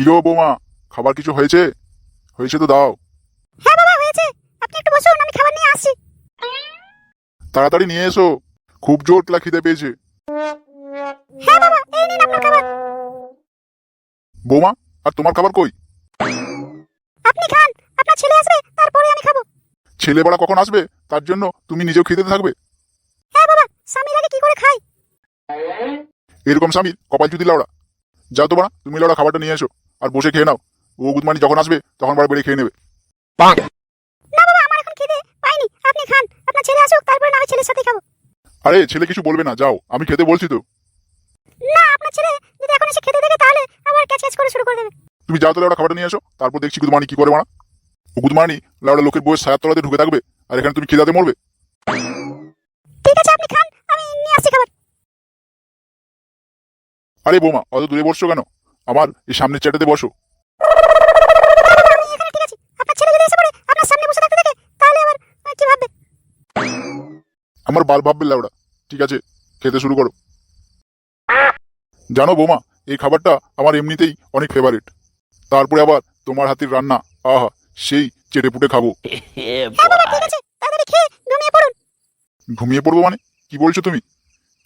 কি গো বৌমা খাবার কিছু হয়েছে? হয়েছে তো দাও। হ্যাঁ বাবা হয়েছে। আপনি একটু বসুন আমি খাবার নিয়ে আসছি। তাড়াতাড়ি নিয়ে এসো। খুব জোর ক্লা খিদে পেয়েছে। হ্যাঁ বাবা এই নিন আপনার খাবার। বৌমা আর তোমার খাবার কই? আপনি খান আপনার ছেলে আসবে তারপরে আমি খাব। ছেলে বড়া কখন আসবে? তার জন্য তুমি নিজেও খেতে থাকবে। হ্যাঁ বাবা স্বামীর আগে কি করে খাই? এরকম স্বামীর কপাল চুদি লাউড়া যাও তো বাড়া তুমি লাউড়া খাবারটা নিয়ে এসো আর বসে খেয়ে নাও। ও গুদমানি যখন আসবে তখন বাড়ি বেড়ে খেয়ে নেবে। না বাবা আমার এখন খিদে পাইনি। আপনি খান আপনার ছেলে আসুক তারপরে না হয় ছেলের সাথে খাব। আরে ছেলে কিছু বলবে না যাও আমি খেতে বলছি তো। না আপনার ছেলে যদি এখন এসে খেতে দেখে তাহলে আবার ক্যাচ ক্যাচ করে শুরু করে দেবে। তুমি যাও তো লাউড়া খাবারটা নিয়ে এসো তারপর দেখছি গুদমানি কি করে বাড়া ও গুদমানি লাউড়া লোকের বইয়ের ছায়ার তলাতে ঢুকে থাকবে আর এখানে তুমি খিদাতে মরবে ঠিক আছে আপনি খান আমি নিয়ে আসছি খাবার আরে বোমা, অত দূরে বসছো কেন? আমার এই সামনের চ্যাটাতে বসো। আমার বাল ভাববে লাউড়া, ঠিক আছে, খেতে শুরু করো। জানো বোমা, এই খাবারটা আমার এমনিতেই অনেক ফেভারিট তারপরে আবার তোমার হাতের রান্না, আহা, সেই চেটে পুটে খাব। ঘুমিয়ে পড়ব মানে? কি বলছো তুমি?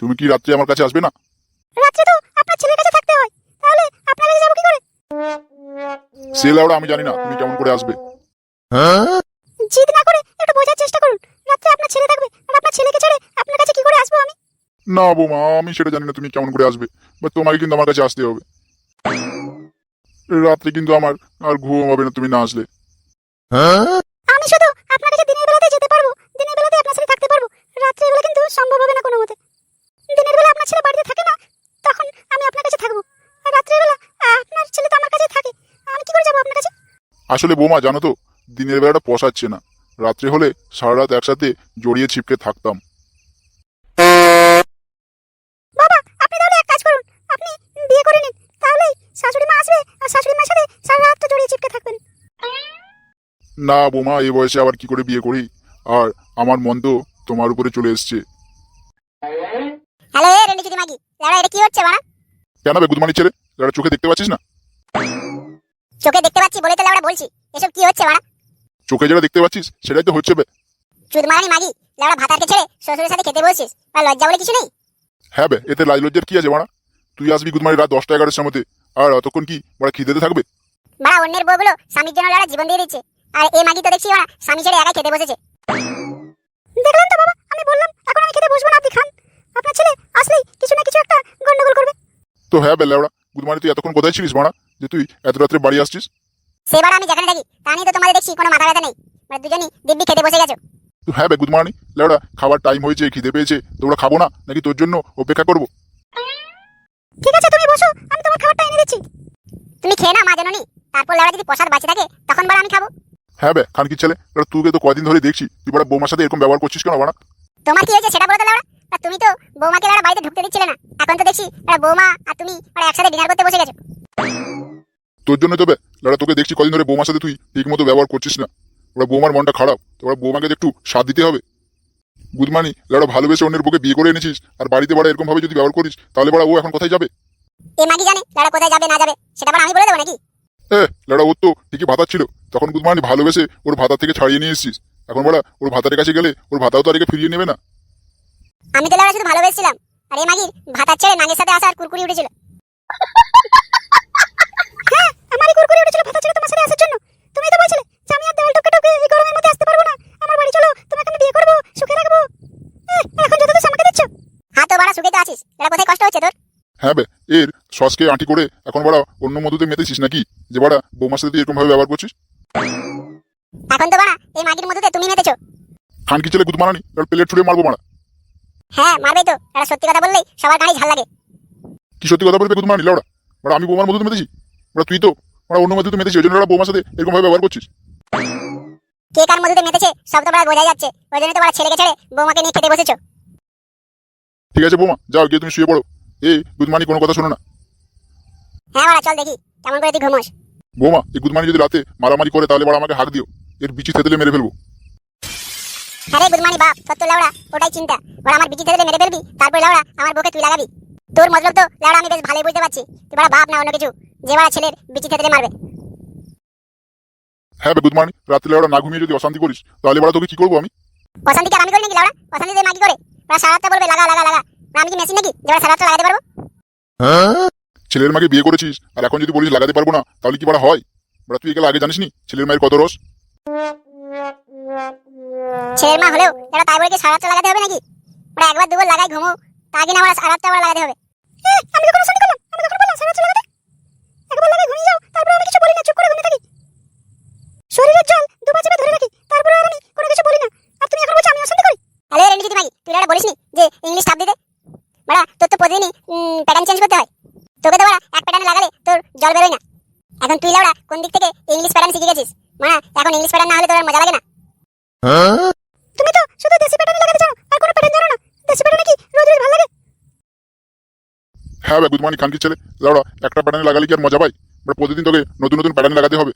তুমি কি রাত্রে আমার কাছে আসবে না? রাত্রে তো আপনার ছেলের কাছে থাকতে হয়। তাহলে আপনার কাছে যাব কি করে? সে লাউড়া আমি জানি না তুমি কেমন করে আসবে। জিদ না করে একটু বোঝার চেষ্টা করুন। রাত্রে আপনার ছেলে থাকবে আর আপনার ছেলেকে ছেড়ে আপনার কাছে কি করে আসব আমি? না বৌমা আমি সেটা জানি না তুমি কেমন করে আসবে। বাট তোমাকে কিন্তু আমার কাছে আসতে হবে। রাত্রে কিন্তু আমার আর ঘুম হবে না তুমি না আসলে। আমি শুধু আপনার কাছে দিনের বেলাতে যেতে পারব দিনের বেলাতে আপনার সাথে থাকতে পারব। রাত্রের বেলা কিন্তু সম্ভব হবে না কোনো মতে দিনের বেলা আপনার ছেলে বাড়িতে থাকে না তখন আমি আপনার কাছে থাকব আর রাত্রের বেলা আহ, আপনার ছেলে তো আমার কাছে থাকে আমি কি করে যাব আপনার কাছে আসলে বৌমা জানো তো দিনের বেলাটা পোষাচ্ছে না। রাত্রে হলে সারা রাত একসাথে জড়িয়ে ছিপকে থাকতাম। বাবা আপনি তাহলে এক কাজ করুন। আপনি বিয়ে করে নিন তাহলেই শাশুড়ি মা আসবে আর শাশুড়ি মার সাথে সারা রাত তো জড়িয়ে চিপকে থাকবেন। না বোমা এই বয়সে আবার কি করে বিয়ে করি? আর আমার মন তো তোমার উপরে চলে এসছে। হ্যালো রেন্ডি চুদি মাগি লাড়া এটা কি হচ্ছে বাড়া? কেন বে গুদমানি ছেলে? চোখে দেখতে পাচ্ছিস না? চোখে দেখতে পাচ্ছি বলে তো লাউড়া বলছি। এসব কি হচ্ছে বাড়া চোখে যেটা দেখতে পাচ্ছিস সেটাই তো হচ্ছে বে। চুদ মারানি মাগি লাউড়া ভাতারকে ছেড়ে শ্বশুরের সাথে খেতে বসছিস আর লজ্জা বলে কিছু নেই? হ্যাঁ বে এতে লাজ লজ্জার কি আছে মারা? তুই আসবি গুদমানি রাত দশটা এগারোটার সময়তে আর অতক্ষণ কি বড় খিদেতে থাকবে? বাড়া অন্যের বউগুলো স্বামীর জন্য লাউড়া জীবন দিয়ে দিচ্ছে আর এই মাগি তো দেখছি বাড়া স্বামী ছেড়ে একাই খেতে বসেছে। দেখলেন তো বাবা আমি বললাম এখন আমি খেতে বসবো না আপনি খান। আপনার ছেলে আসলেই কিছু না কিছু একটা গন্ডগোল করবে। তো হ্যাঁ বে লেওড়া গুদমানি তুই এতক্ষণ কোথায় ছিলিস মারা? যে তুই এত রাত্রে বাড়ি আসছিস? সেবার আমি যেখানে থাকি তা নিয়ে তো তোমাদের দেখছি কোনো মাথা ব্যথা নেই। মানে দুজনই দিব্যি খেতে বসে গেছো। তো হ্যাঁ বে গুদমানি। লেওড়া খাবার টাইম হয়েছে খিদে পেয়েছে তোমরা খাব না? নাকি তোর জন্য অপেক্ষা করব? ঠিক আছে তুমি বসো আমি তোমার খাবারটা এনে দিচ্ছি। তুমি খেয়ে না মা জানো তারপর লাউড়া যদি প্রসাদ বাঁচে থাকে তখন বড় আমি খাব। হ্যাঁ বে খানকির ছেলে। এবার তুই তো কদিন ধরে দেখছি। তুই বড় বৌমার সাথে এরকম ব্যবহার করছিস কেন বাড়া? তোমার কি হয়েছে সেটা বলো তো আর তুমি তো বৌমাকে বাড়িতে ঢুকতে দিচ্ছিলে না। এখন তো দেখছি বৌমা আর তুমি একসাথে ডিনার করতে বসে গেছো। তোর জন্য তো বে লেওড়া তোকে দেখছি কদিন ধরে বৌমার সাথে তুই ঠিক মতো ব্যবহার করছিস না। ওরা বৌমার মনটা খারাপ ওরা বৌমাকে তো একটু সাথ দিতে হবে। গুদমানি লেওড়া ভালোবেসে অন্যের বুকে বিয়ে করে এনেছিস আর বাড়িতে বড় এরকম ভাবে যদি ব্যবহার করিস তাহলে বড় ও এখন কোথায় যাবে? এ মাগি জানে? লাউড়া কোথায় যাবে না যাবে সেটা আমি বলে দেবো নাকি? এ লেওড়া ওর তো ঠিকই ভাতা ছিল। তখন গুদমানি ভালোবেসে ওর ভাতা থেকে ছাড়িয়ে নিয়ে এসেছিস। এখন বড়া ওর ভাতারের কাছে গেলে ওর ভাতাও তো আরকে ফিরিয়ে নেবে না। আমি তো লাউড়া শুধু ভালোবেসেছিলাম। আর এই মাগির ভাতার ছেড়ে নাগের সাথে আসা আর কুরকুরি উঠেছিল হ্যাঁ আমারই কুরকুরি উঠেছিল ভাতা ছেড়ে তোমার সাথে আসার জন্য তুমি তো বলছিলে যে আমি আর দেওয়াল টপকে টপকে এই গরমের মধ্যে আসতে পারব না আমার বাড়ি চলো তোমাকে আমি বিয়ে করব সুখে রাখব এহ, এখন যত দোষ আমাকে দিচ্ছ হ্যাঁ আছিস এটা কোথায় কষ্ট হচ্ছে তোর? হ্যাঁ বে এর সসকে আঁটি করে এখন বড়া অন্য মধুতে মেতেছিস নাকি? যে বড়া বৌমার সাথে এরকম ভাবে ব্যবহার করছিস? এখন তো বাড়া এই মাগির মধ্যে তুমি মেতেছো। খানকি ছেলে গুদমারানি এবার প্লেট ছুড়ে মারবো মারা। হ্যাঁ মারবেই তো। এটা সত্যি কথা বললেই সবার গাড়ি ঝাল লাগে। কি সত্যি কথা বলবে গুদমারানি লেওড়া বড়া আমি বৌমার মধুতে মেতেছি? বড়া তুই তো বড়া অন্য মধুতে মেতেছি ওই জন্য ওরা বৌমার সাথে এরকম ভাবে ব্যবহার করছিস। কে কার মধ্যে মেতেছে সব তো বাড়া বোঝা যাচ্ছে। ওই জন্য তো বাড়া ছেলেকে ছেড়ে বৌমাকে নিয়ে খেতে বসেছো। ঠিক আছে বৌমা যাও গিয়ে তুমি শুয়ে পড়ো। এই গুদমানি কোনো কথা শোনো না। হ্যাঁ বাড়া চল দেখি। কেমন করে তুই ঘুমোস? বৌমা এই গুদমানি যদি রাতে মারামারি করে তাহলে বড় আমাকে হাক দিও। এর বিচি থেতলে মেরে ফেলব। হ্যাঁ রে গুদমানি বাপ তো লাউড়া ওটাই চিন্তা। ওরা আমার বিচি থেকে মেরে ফেলবি তারপর লাউড়া আমার বুকে তুই লাগাবি। তোর মতলব তো লাউড়া আমি বেশ ভালোই বুঝতে পারছি। তুই বড় বাপ না অন্য কিছু। যে বাড়া ছেলের বিচি থেতলে মারবে। হ্যাঁ গুদমানি রাত্রে লেওড়া না ঘুমিয়ে যদি অশান্তি করিস তাহলে বাড়া তোকে কি করব আমি? অশান্তি কি আর আমি করি নাকি লাউড়া? অশান্তি দিয়ে মা কি করে? ওরা সারা রাতটা বলবে লাগা লাগা লাগা। না আমি কি মেশিন নাকি? যে ওরা লাগাতে পারব? ছেলের মাকে বিয়ে করেছিস আর এখন যদি বলিস লাগাতে পারব না তাহলে কি বাড়া হয়? বাড়া তুই এগুলো আগে জানিস নি ছেলের মায়ের কত রস? ছেলের মা হলেও এরা তাই বলে কি সারা রাতটা লাগাতে হবে নাকি? ওরা একবার দুবার লাগাই ঘুমো তা কিনা ওরা সারা রাতটা ওরা লাগাতে হবে। আমি যখন অশান্তি করলাম আমি যখন বললাম সারা লাগাতে। একবার লাগাই ঘুমিয়ে যাও তারপর আমি কিছু বলি না চুপ করে ঘুমিয়ে থাকি শরীরের জল দুবার চেপে ধরে রাখি তারপরে আর আমি কোনো কিছু বলি না আর তুমি এখন বলছো আমি অশান্তি করি হ্যালো এটা বলিসনি যে ইংলিশ টাপ দিতে? বাড়া তোর তো প্রতিদিনই প্যাটার্ন চেঞ্জ করতে হয়। তোকে তো বাড়া এক প্যাটার্নে লাগালে তোর জল বেরোয় না। এখন তুই লাউড়া কোন দিক থেকে ইংলিশ প্যাটার্ন শিখে গেছিস? মানে এখন ইংলিশ প্যাটার্ন না হলে তোর মজা লাগে না। তুমি তো শুধু দেশি প্যাটার্ন লাগাতে জানো আর কোনো প্যাটার্ন জানো না? দেশি প্যাটার্ন কি রোজ রোজ ভালো লাগে? হ্যাঁ বে গুদমানি খানকি ছেলে। লেওড়া একটা প্যাটার্নে লাগালে কি আর মজা পাই? বাট প্রতিদিন তোকে নতুন নতুন প্যাটার্ন লাগাতে হবে।